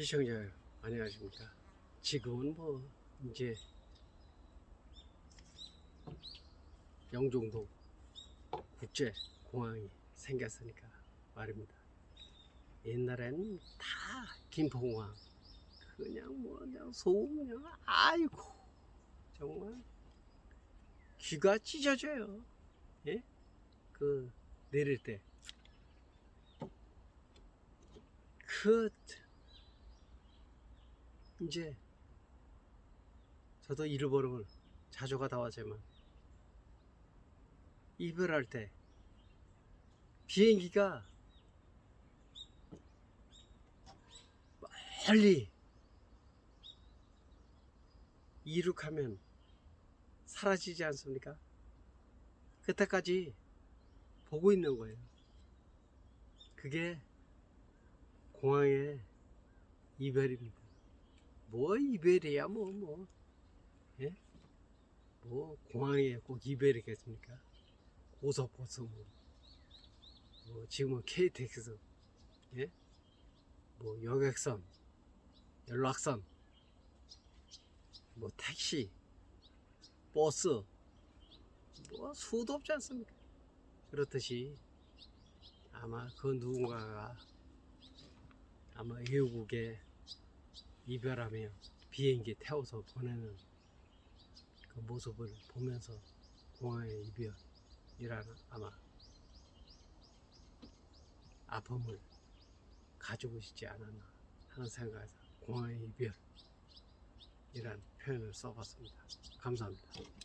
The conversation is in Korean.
시청자 안녕하십니까. 지금은 뭐 이제 영종도 국제 공항이 생겼으니까 말입니다. 옛날엔 다 김포공항 그냥 뭐 그냥 소음 그냥 아이고 정말 귀가 찢어져요. 예? 그 내릴 때. 그 이제 저도 잃어버림을 자주 가다 왔지만 이별할 때 비행기가 멀리 이륙하면 사라지지 않습니까? 그때까지 보고 있는 거예요. 그게 공항의 이별입니다. 뭐 이별이야 뭐 뭐. 예? 뭐 공항에 꼭 이별이겠습니까? 고속버스 뭐. 뭐 지금은 KTX 예? 뭐 여객선 연락선 뭐 택시 버스 뭐 수도 없지 않습니까? 그렇듯이 아마 그 누군가가 아마 외국에 이별하며 비행기 태워서 보내는 그 모습을 보면서 공항의 이별이라는 아마 아픔을 가지고 있지 않았나 하는 생각에서 공항의 이별이라는 표현을 써봤습니다. 감사합니다.